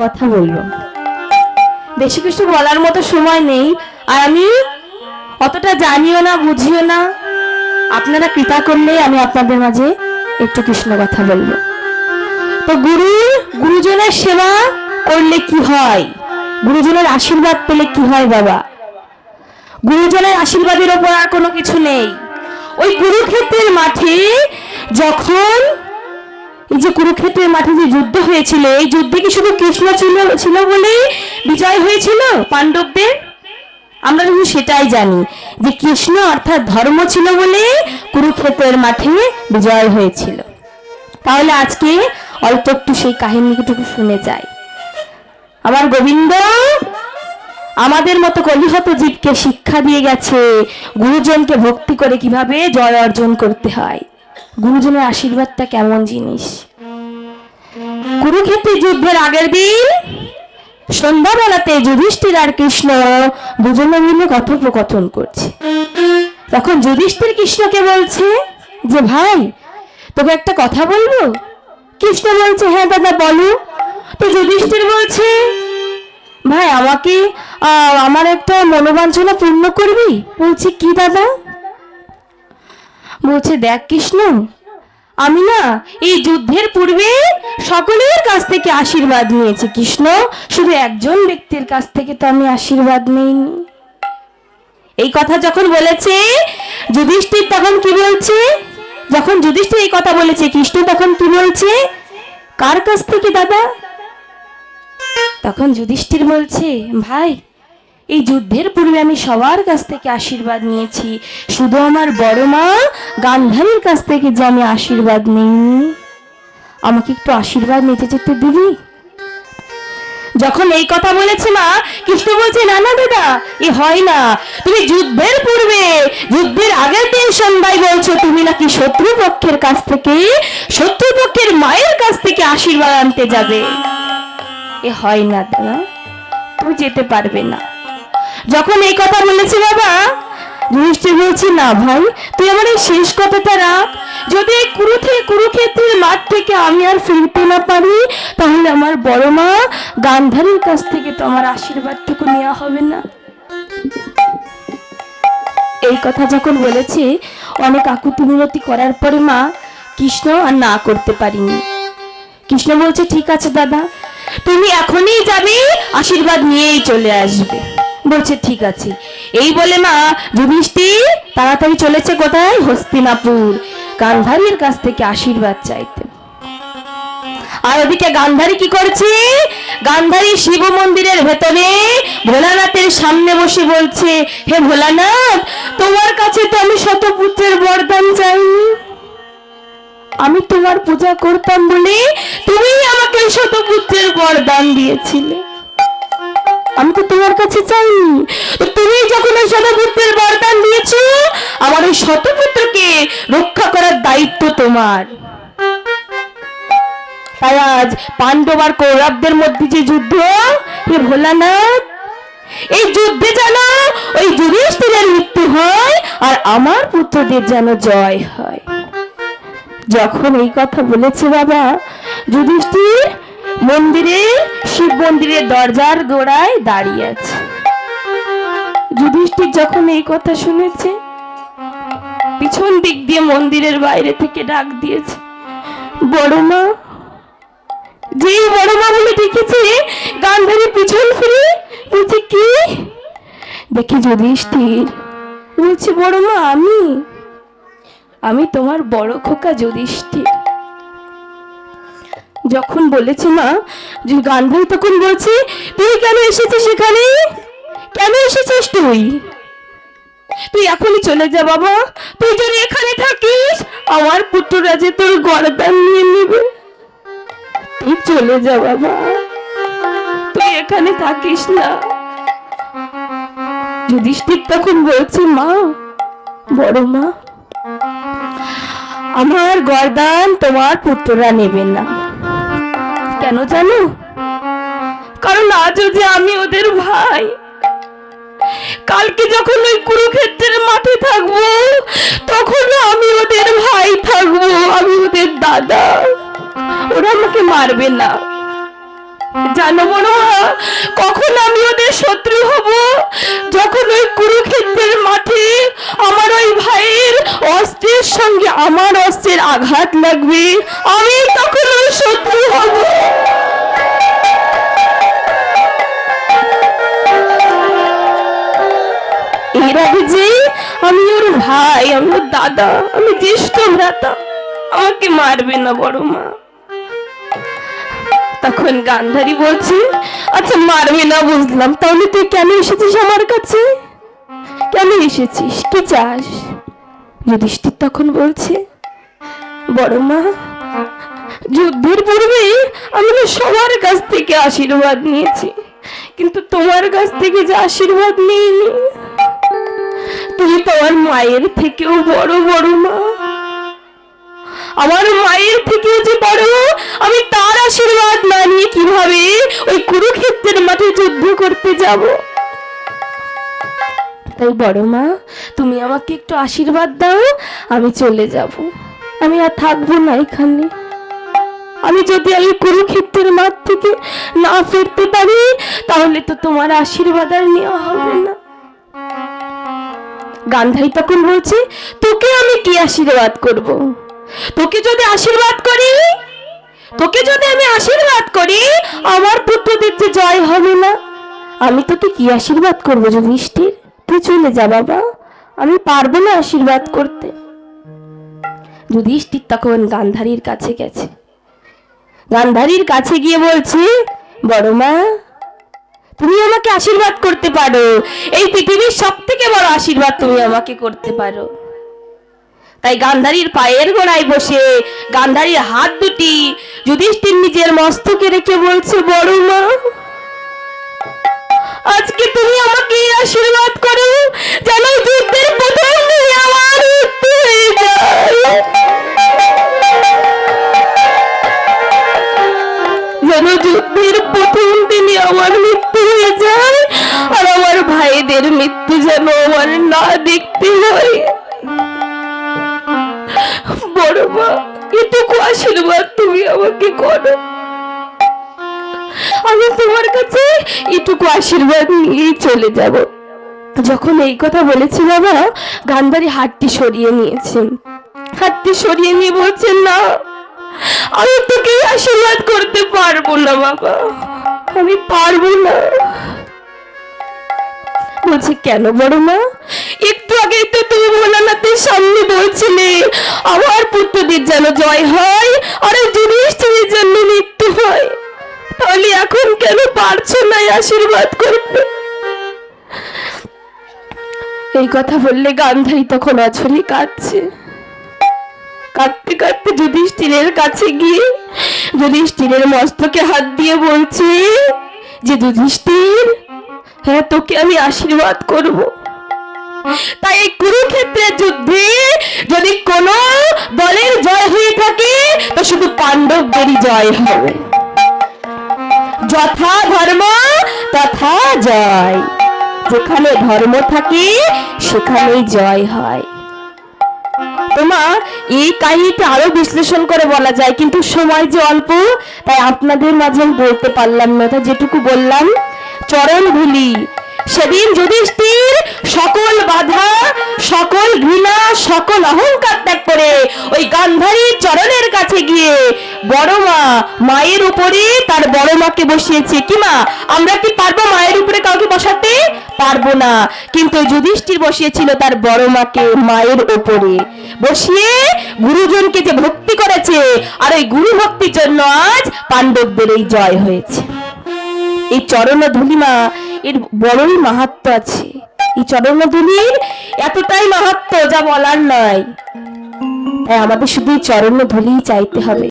কথা বলব। বেশি কিছু বলার মতো সময় নেই, আর আমি অতটা জানিও না, বুঝিও না। আপনারা কৃপা করলেই আমি আপনাদের মাঝে একটু কৃষ্ণ কথা বলব। তো গুরু, গুরুজনের সেবা করলে কি হয়? গুরুজনের আশীর্বাদ পেলে কি হয়, বাবা? গুরুজনের আশীর্বাদের ওপর আর কোনো কিছু নেই। ওই কুরুক্ষেত্রের মাঠে যখন এই যে কুরুক্ষেত্রের মাঠে যে যুদ্ধ হয়েছিল, এই যুদ্ধে কি শুধু কৃষ্ণ ছিল ছিল বলেই বিজয় হয়েছিল পাণ্ডবদের? আমরা শুধু সেটাই জানি যে কৃষ্ণ অর্থাৎ ধর্ম ছিল বলে কুরুক্ষেত্রের মাঠে বিজয় হয়েছিল। তাহলে আজকে অল্প একটু সেই কাহিনীটুকু শুনে যাই। আমার গোবিন্দ আমাদের মতো কলিহত জীবকে শিক্ষা দিয়ে গেছে, গুরুজনকে ভক্তি করে কীভাবে জয় অর্জন করতে হয়। গুরুজনের আশীর্বাদটা কেমন জিনিস? কুরুক্ষেত্রে যুদ্ধের আগের দিন, সন্ধ্যাবেলাতে যুধিষ্ঠির আর কৃষ্ণ দুজনে মিলে কথোপকথন করছে। তখন যুধিষ্ঠির কৃষ্ণকে বলছে যে, ভাই, তোকে একটা কথা বলব? কৃষ্ণ বলছে হ্যাঁ দাদা, বলো। তো যুধিষ্ঠির বলছে, ভাই, আমাকে আমার একটা মনোবাঞ্ছনা পূর্ণ করবি? বলছে, কি দাদা? বলছে, দেখ কৃষ্ণ, আমি না এই যুদ্ধের পূর্বে সকলের কাছ থেকে আশীর্বাদ নিয়েছি। কৃষ্ণ, শুধু একজন ব্যক্তির কাছ থেকে তো আমি আশীর্বাদ নেইনি। এই কথা যখন বলেছে, যুধিষ্ঠির তখন কি বলছে? যখন যুধিষ্ঠির এই কথা বলেছে, কৃষ্ণ তখন কি বলছে? কার কাছ থেকে, দাদা? তখন যুধিষ্ঠির বলছে, ভাই এই যুদ্ধের পূর্বে আমি সবার কাছ থেকে আশীর্বাদ নিয়েছি। শুধু আমার বড় মা গান্ধারীর কাছ থেকে যে আমি আশীর্বাদ নিইনি। আমাকে একটু আশীর্বাদ নিতে যেতে দিবি? যখন এই কথা বলেছে মা, কৃষ্ণ বলছে, না না, দাদা, এ হয় না। তুমি যুদ্ধের পূর্বে, যুদ্ধের আগের দিন সন্ধ্যায় বলছো, তুমি নাকি শত্রুপক্ষের কাছ থেকে, শত্রুপক্ষের মায়ের কাছ থেকে আশীর্বাদ আনতে যাবে? এ হয় না, দাদা। তুমি যেতে পারবে না। যখন এই কথা বলেছে বাবা যুধিষ্ঠির বলছে, না ভাই, তুই আমার এই শেষ কথাটা রাখ। যদি এই কুরুথে কুরুক্ষেত্রের মাঠ থেকে আমি আর ফিরতে না পারি, তাহলে আমার বড় মা গান্ধারীর কাছ থেকে তো আমার আশীর্বাদটুকু নেওয়া হবে না। এই কথা যখন বলেছে, অনেক আকুতি মিনতি করার পরে মা কৃষ্ণ আর না করতে পারিনি। কৃষ্ণ বলছে, ঠিক আছে দাদা, তুমি এখনই যাবে, আশীর্বাদ নিয়েই চলে আসবে। বলছে, ঠিক আছে। এই বলে মা যুধিষ্ঠির তাড়াতাড়ি চলেছে কোথায়? হস্তিনাপুর, গান্ধারীর কাছ থেকে আশীর্বাদ চাইতে। আর ওদিকে গান্ধারী কি করছে? গান্ধারী শিব মন্দিরের ভেতরে ভোলানাথের সামনে বসে বলছে, হে ভোলানাথ, তোমার কাছে তো আমি শতপুত্রের বরদান চাইনি। আমি তোমার পূজা করতাম বলে তুমি আমাকে ওই শতপুত্রের বরদান দিয়েছিলে। আমি তো তোমার কাছে চাইনি। তো তুমি যখন ওই শতপুত্রের বরদান দিয়েছ, আমার ওই শতপুত্রকে রক্ষা করার দায়িত্ব তোমার। তাই আজ পাণ্ডব আর কৌরবদের মধ্যে যে যুদ্ধ, হে ভোলানাথ, এই যুদ্ধে যেন ওই যুধিষ্ঠিরের মৃত্যু হয় আর আমার পুত্রদের যেন জয় হয়। যখন এই কথা বলেছে বাবা, যুধিষ্ঠির মন্দিরে, শিব মন্দিরের দরজার গোড়ায় দাঁড়িয়ে আছে। যুধিষ্ঠির যখন এই কথা শুনেছে, পিছন দিক দিয়ে মন্দিরের বাইরে থেকে ডাক দিয়েছে, বড় মা যে বড় মা বলে ডেকেছে, গান্ধারী পিছন ফিরে বলছে, কি? দেখে যুধিষ্ঠির বলছে, বড় মা, আমি আমি তোমার বড় খোকা যুধিষ্ঠির। যখন বলেছে মা, যে গান্ধারী তখন বলছে, তুই কেন এসেছিস সেখানে? কেন এসেছিস তুই? তুই এখনই চলে যা বাবা। তুই যদি এখানে থাকিস, আমার পুত্ররা যে তোর গরদান নিয়ে নেবে। তুই চলে যা বাবা। তুই এখানে থাকিস না। যুধিষ্ঠির তখন বলছে, মা, বড় মা, আমার গরদান তোমার পুত্ররা নেবে না। কেন জানো? কারণ আজও যে আমি ওদের ভাই। কালকে যখন ওই কুরুক্ষেত্রের মাঠে থাকব তখন আমি ওদের ভাই থাকব, আমি ওদের দাদা। ওরা আমাকে মারবে না। জানো বড় মা, কখন আমি ওদের শত্রু হব? যখন ওই কুরুক্ষেত্রের মাঠে আমার ওই ভাইয়ের অস্ত্রের সঙ্গে আমার অস্ত্রের আঘাত লাগবে আমি তখন ওই শত্রু হব। এর আগে যে আমি ওর ভাই আমি ওর দাদা আমি জ্যেষ্ঠ ভ্রাতা আমাকে মারবে না বড় মা। তখন গান্ধারী বলছে আচ্ছা মারবে না বুঝলাম। তাহলে তুই কেন এসেছিস আমার কাছে? কেন এসেছিস? কি চাস? যুধিষ্ঠির তখন বলছে, বড় মা, যুদ্ধের পূর্বে আমি সবার কাছ থেকে আশীর্বাদ নিয়েছি। কিন্তু তোমার কাছ থেকে যে আশীর্বাদ নিইনি। তুমি তোমার মায়ের থেকেও বড় বড় মা। আমার মায়ের থেকেও যে বড়, আমি তার আশীর্বাদ না নিয়ে কীভাবে ওই কুরুক্ষেত্রের মাঠে যুদ্ধ করতে যাব? তাই বড় মা, তুমি আমাকে একটু আশীর্বাদ দাও, আমি চলে যাব। আমি আর থাকব না এখানে। আমি যদি আমি কুরুক্ষেত্রের মাঠ থেকে না ফিরতে পারি, তাহলে তো তোমার আশীর্বাদ আর নেওয়া হবে না। গান্ধারী তখন বলছে, তোকে আমি কি আশীর্বাদ করব? তোকে যদি আশীর্বাদ করি, তোকে যদি আমি আশীর্বাদ করি, আমার পুত্রদের যে জয় হবে না, আমি তোকে কি আশীর্বাদ করব যুধিষ্ঠির? তুই চলে যা বাবা, আমি পারব না আশীর্বাদ করতে। যুধিষ্ঠির তখন গান্ধারীর কাছে গেছে। গান্ধারীর কাছে গিয়ে বলছে, বড় মা, তুমি আমাকে আশীর্বাদ করতে পারো। এই পৃথিবীর সব থেকে বড় আশীর্বাদ তুমি আমাকে করতে পারো। তাই গান্ধারীর পায়ের গোড়ায় বসে গান্ধারীর হাত দুটি যুধিষ্ঠির নিজের মস্তকে রেখে বলছে, বড় মা, আজকে তুমি আমাকে আশীর্বাদ করো যেন যুদ্ধের প্রথম আমার যেন যুদ্ধের প্রথম দিনে আমার মৃত্যু হয়ে যায় আর আমার ভাইদের মৃত্যু যেন আমার না দেখতে মা এটুকু আশীর্বাদ তুমি আমাকে করো। আমি তোমার কাছে এটুকু আশীর্বাদ নিয়েই চলে যাব। যখন এই কথা বলেছি বাবা, গান্ধারী হাতটি সরিয়ে নিয়েছেন হাতটি সরিয়ে নিয়ে বলছেন, না, আমি তোকে আশীর্বাদ করতে পারব না বাবা। আমি পারব না। বলছে কেন বড় মা? একটু আগে তো তুমি ভোলানাথের সামনে বলছিলে, আমার পুত্রদের যেন জয় হয় আর যুধিষ্ঠিরের জন্য মৃত্যু হয়। তাহলে এখন কেন পারছ না আশীর্বাদ করতে? এই কথা বললে গান্ধারী তখন অঝরে কাঁদছে। কাঁদতে কাঁদতে যুধিষ্ঠিরের কাছে গিয়ে যুধিষ্ঠিরের মস্তকে হাত দিয়ে বলছে যে, যুধিষ্ঠির হ্যাঁ তোকে আমি আশীর্বাদ করব। তাই এই কুরুক্ষেত্রের যুদ্ধে যদি কোন দলের জয় হয়ে থাকে, তো শুধু পাণ্ডবদেরই জয় হবে। যথা ধর্ম, তথা জয়। যেখানে ধর্ম থাকে, সেখানেই জয় হয়। তোমা, এই কাহিনীটা আরও বিশ্লেষণ করে বলা যায়, কিন্তু সময় যে অল্প, তাই আপনাদের মাঝে বলতে পারলাম না। যেটুকু বললাম চরণ ধুলি সেদিন যুধিষ্ঠির সকল বাধা, সকল ঘৃণা, সকল অহংকার ত্যাগ করে ওই গান্ধারীর চরণের কাছে গিয়ে বড় মা মায়ের উপরে তার বড় মাকে বসিয়েছে। কি মা, আমরা কি পারব মায়ের উপরে কাউকে বসাতে? পারব না। কিন্তু যুধিষ্ঠির বসিয়েছিল তার বড় মাকে মায়ের উপরে। বসিয়ে গুরুজনকে যে ভক্তি করেছে, আর ওই গুরু ভক্তির জন্য আজ পাণ্ডবদের এই জয় হয়েছে। এই চরণ ধুলিমা এর বড়ই মাহাত্ম আছে। এই চরণ ধুলির এতটাই মাহাত্ম যা বলার নয়। তাই আমাদের শুধু এই চরণ ধুলি চাইতে হবে।